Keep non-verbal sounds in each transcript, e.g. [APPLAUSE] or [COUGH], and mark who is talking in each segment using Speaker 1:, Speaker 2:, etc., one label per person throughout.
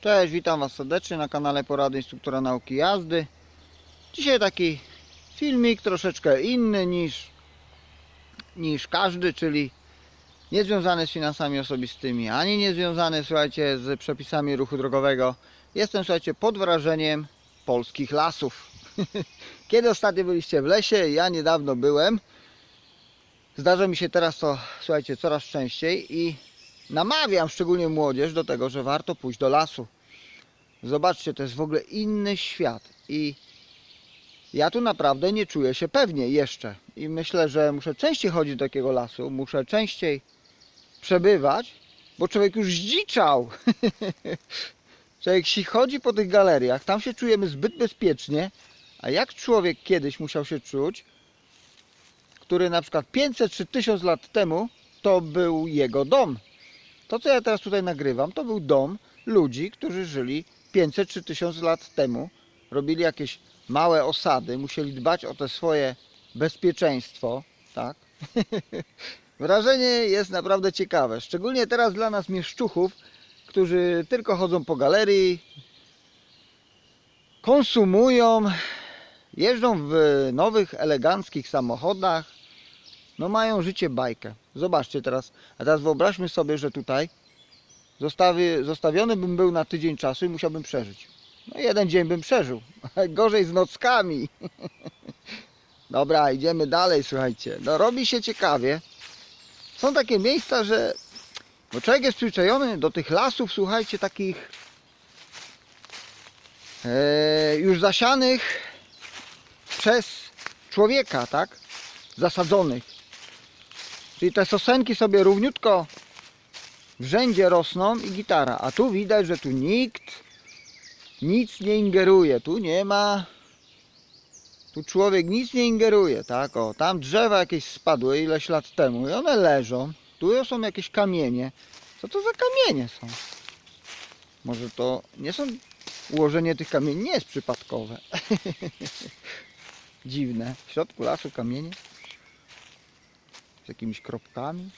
Speaker 1: Cześć, witam Was serdecznie na kanale Porady Instruktora Nauki Jazdy. Dzisiaj taki filmik troszeczkę inny niż, niż każdy, czyli nie związany z finansami osobistymi, ani nie związany, słuchajcie, z przepisami ruchu drogowego. Jestem, słuchajcie, pod wrażeniem polskich lasów. [LAUGHS] Kiedy ostatnio byliście w lesie? Ja niedawno byłem. Zdarza mi się teraz to, słuchajcie, coraz częściej i namawiam szczególnie młodzież do tego, że warto pójść do lasu. Zobaczcie, to jest w ogóle inny świat i ja tu naprawdę nie czuję się pewnie jeszcze. I myślę, że muszę częściej chodzić do takiego lasu, muszę częściej przebywać, bo człowiek już zdziczał. [LAUGHS] człowiek się chodzi po tych galeriach, tam się czujemy zbyt bezpiecznie, a jak człowiek kiedyś musiał się czuć, który na przykład 500 czy 1000 lat temu to był jego dom. To, co ja teraz tutaj nagrywam, to był dom ludzi, którzy żyli 500 czy 1000 lat temu. Robili jakieś małe osady, musieli dbać o te swoje bezpieczeństwo, tak? [LAUGHS] Wrażenie jest naprawdę ciekawe, szczególnie teraz dla nas mieszczuchów, którzy tylko chodzą po galerii, konsumują, jeżdżą w nowych, eleganckich samochodach, no mają życie bajkę. Zobaczcie teraz, a teraz wyobraźmy sobie, że tutaj zostawi, zostawiony bym był na tydzień czasu i musiałbym przeżyć. No jeden dzień bym przeżył, [LAUGHS] gorzej z nockami. [LAUGHS] Dobra, idziemy dalej, słuchajcie. No robi się ciekawie. Są takie miejsca, że bo człowiek jest przyzwyczajony do tych lasów, słuchajcie, takich e, już zasianych przez człowieka, tak? Zasadzonych. Czyli te sosenki sobie równiutko w rzędzie rosną i gitara. A tu widać, że tu nikt nic nie ingeruje. Tu nie ma. Tu człowiek nic nie ingeruje, tak? O, tam drzewa jakieś spadły ileś lat temu i one leżą. Tu są jakieś kamienie. Co to za kamienie są? Może to nie są. Ułożenie tych kamieni nie jest przypadkowe. [LAUGHS] Dziwne. W środku lasu kamienie z jakimiś kropkami.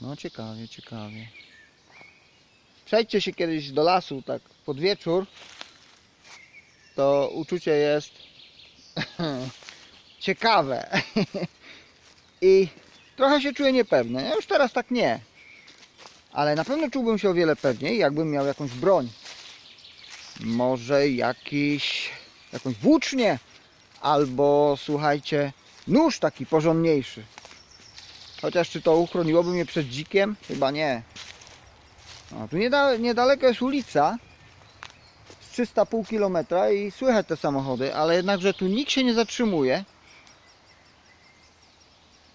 Speaker 1: No ciekawie, ciekawie. Przejdźcie się kiedyś do lasu, tak pod wieczór. To uczucie jest [LAUGHS] ciekawe. [LAUGHS] I trochę się czuję niepewny. Ja już teraz tak nie. Ale na pewno czułbym się o wiele pewniej, jakbym miał jakąś broń. Może jakiś, jakąś włócznię. Albo słuchajcie, nóż taki porządniejszy. Chociaż czy to uchroniłoby mnie przed dzikiem? Chyba nie. No, tu nieda- niedaleko jest ulica z 300,5 km i słychać te samochody, ale jednakże tu nikt się nie zatrzymuje.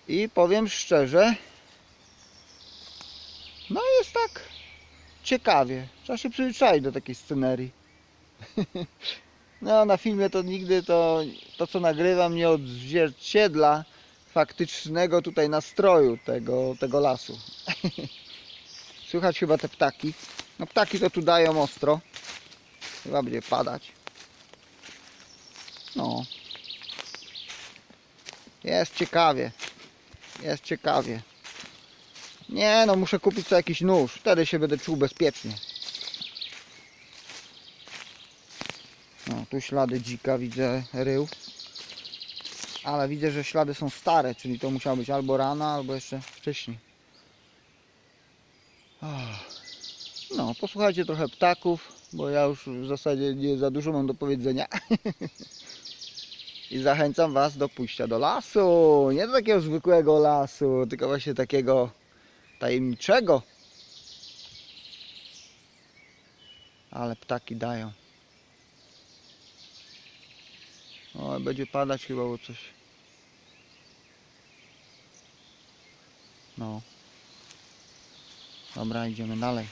Speaker 1: I powiem szczerze, no jest tak ciekawie. Trzeba się przyzwyczaić do takiej scenerii. [LAUGHS] No, na filmie to nigdy to, to co nagrywam nie odzwierciedla faktycznego tutaj nastroju tego, tego lasu. [LAUGHS] Słychać chyba te ptaki. No ptaki to tu dają ostro. Chyba będzie padać. No. Jest ciekawie. Jest ciekawie. Nie no, muszę kupić sobie jakiś nóż. Wtedy się będę czuł bezpiecznie. Tu ślady dzika widzę, rył. Ale widzę, że ślady są stare, czyli to musiało być albo rana, albo jeszcze wcześniej. Ach. No, posłuchajcie trochę ptaków, bo ja już w zasadzie nie za dużo mam do powiedzenia. [LAUGHS] I zachęcam Was do pójścia do lasu. Nie do takiego zwykłego lasu, tylko właśnie takiego tajemniczego. Ale ptaki dają. O, będzie padać chyba bo coś. No. Dobra, idziemy dalej.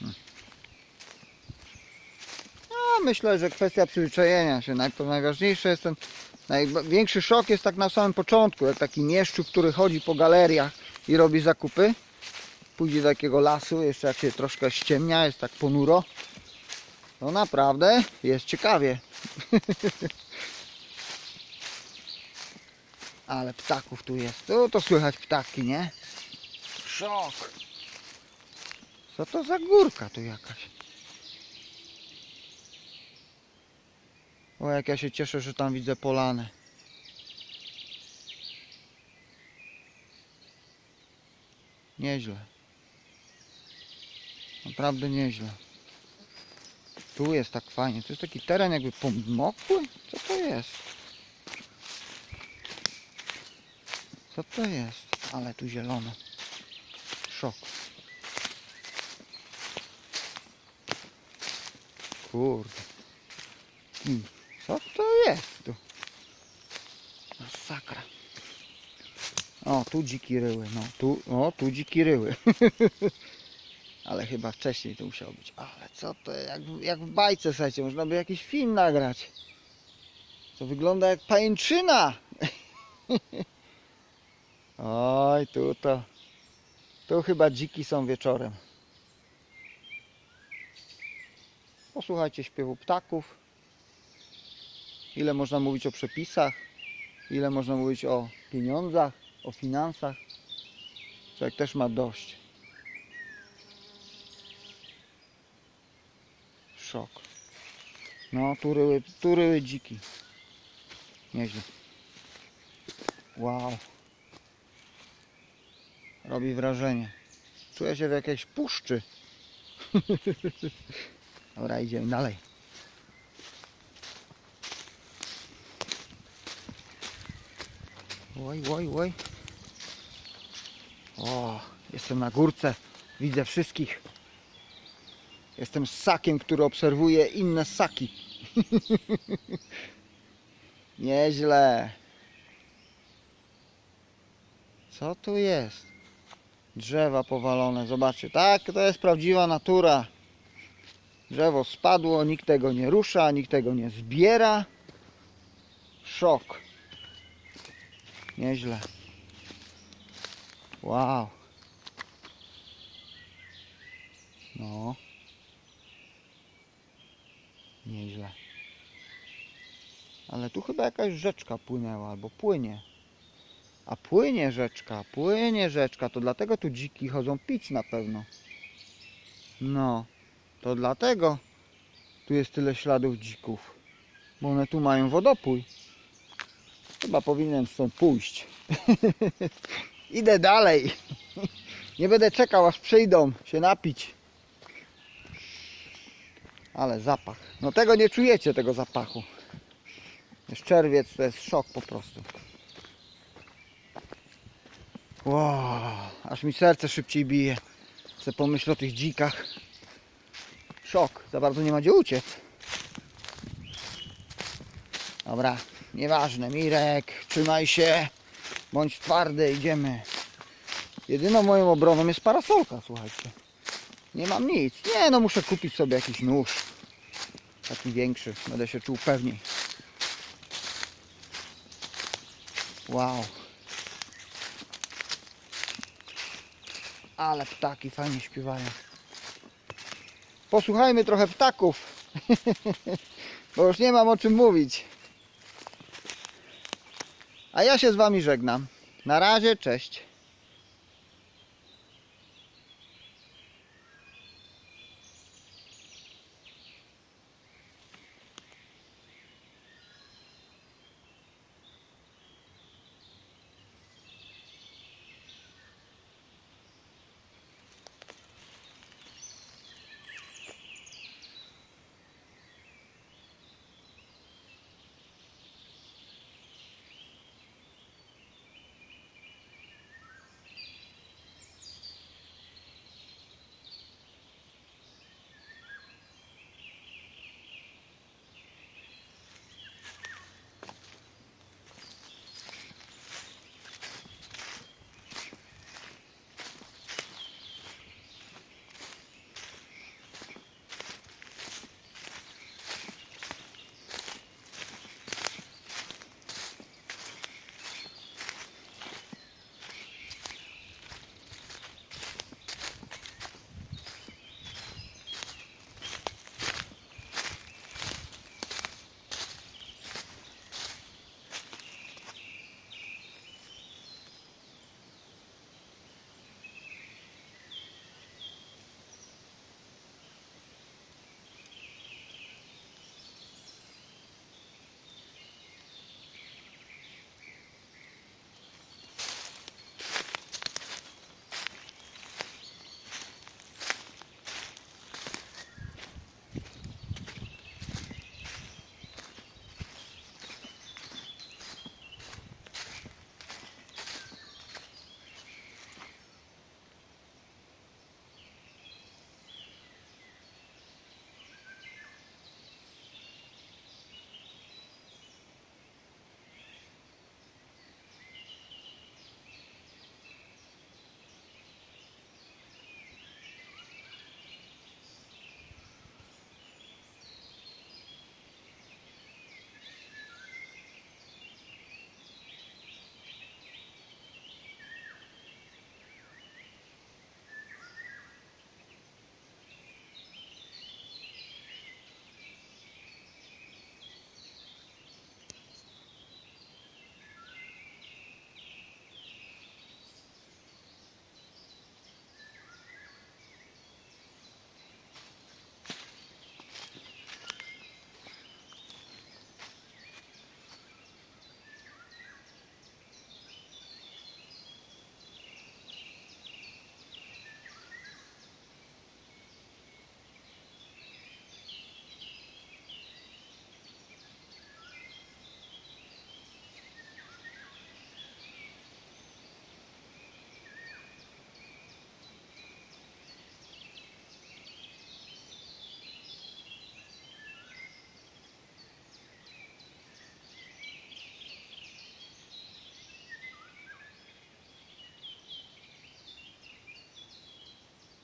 Speaker 1: Hmm. No, myślę, że kwestia przyzwyczajenia się. Najpierw najważniejsze jest ten. Największy szok jest tak na samym początku, jak taki mieszczu, który chodzi po galeriach i robi zakupy. Pójdzie do takiego lasu, jeszcze jak się troszkę ściemnia, jest tak ponuro. No naprawdę jest ciekawie. [LAUGHS] Ale ptaków tu jest. Tu to słychać ptaki, nie? Szok. Co to za górka tu jakaś? O, jak ja się cieszę, że tam widzę polanę. Nieźle. Naprawdę nieźle. Tu jest tak fajnie. To jest taki teren jakby pomokły? Co to jest? Co to jest? Ale tu zielono. Szok. Kurde. Hmm, Co to jest tu? Masakra. O, tu dziki ryły. No, tu, o, tu dziki ryły. [LAUGHS] Ale chyba wcześniej to musiało być. Ale co to, jak, jak w bajce, słuchajcie, można by jakiś film nagrać. To wygląda jak pajęczyna. [LAUGHS] Oj, tu to. Tu chyba dziki są wieczorem. Posłuchajcie śpiewu ptaków. Ile można mówić o przepisach. Ile można mówić o pieniądzach, o finansach. Człowiek też ma dość. Szok. No, tu ryły, tu ryły dziki. Nieźle. Wow. Robi wrażenie. Czuję się w jakiejś puszczy. [LAUGHS] Dobra, idziemy dalej. Oj, oj, oj. O, jestem na górce. Widzę wszystkich. Jestem ssakiem, który obserwuje inne ssaki. [LAUGHS] Nieźle. Co tu jest? Drzewa powalone, zobaczcie. Tak, to jest prawdziwa natura. Drzewo spadło, nikt tego nie rusza, nikt tego nie zbiera. Szok. Nieźle. Wow. No. Nieźle. Ale tu chyba jakaś rzeczka płynęła, albo płynie. A płynie rzeczka, płynie rzeczka, to dlatego tu dziki chodzą pić na pewno. No, to dlatego tu jest tyle śladów dzików. Bo one tu mają wodopój. Chyba powinienem stąd pójść. [LAUGHS] Idę dalej. Nie będę czekał aż przyjdą się napić. Ale zapach. No tego nie czujecie, tego zapachu. Jest czerwiec, to jest szok po prostu. Wow, aż mi serce szybciej bije. Chcę pomyśleć o tych dzikach. Szok, za bardzo nie ma gdzie uciec. Dobra, nieważne, Mirek, trzymaj się. Bądź twardy, idziemy. Jedyną moją obroną jest parasolka, słuchajcie. Nie mam nic. Nie, no muszę kupić sobie jakiś nóż. Taki większy, będę się czuł pewniej. Wow. Ale ptaki fajnie śpiewają. Posłuchajmy trochę ptaków. [LAUGHS] Bo już nie mam o czym mówić. A ja się z Wami żegnam. Na razie, cześć.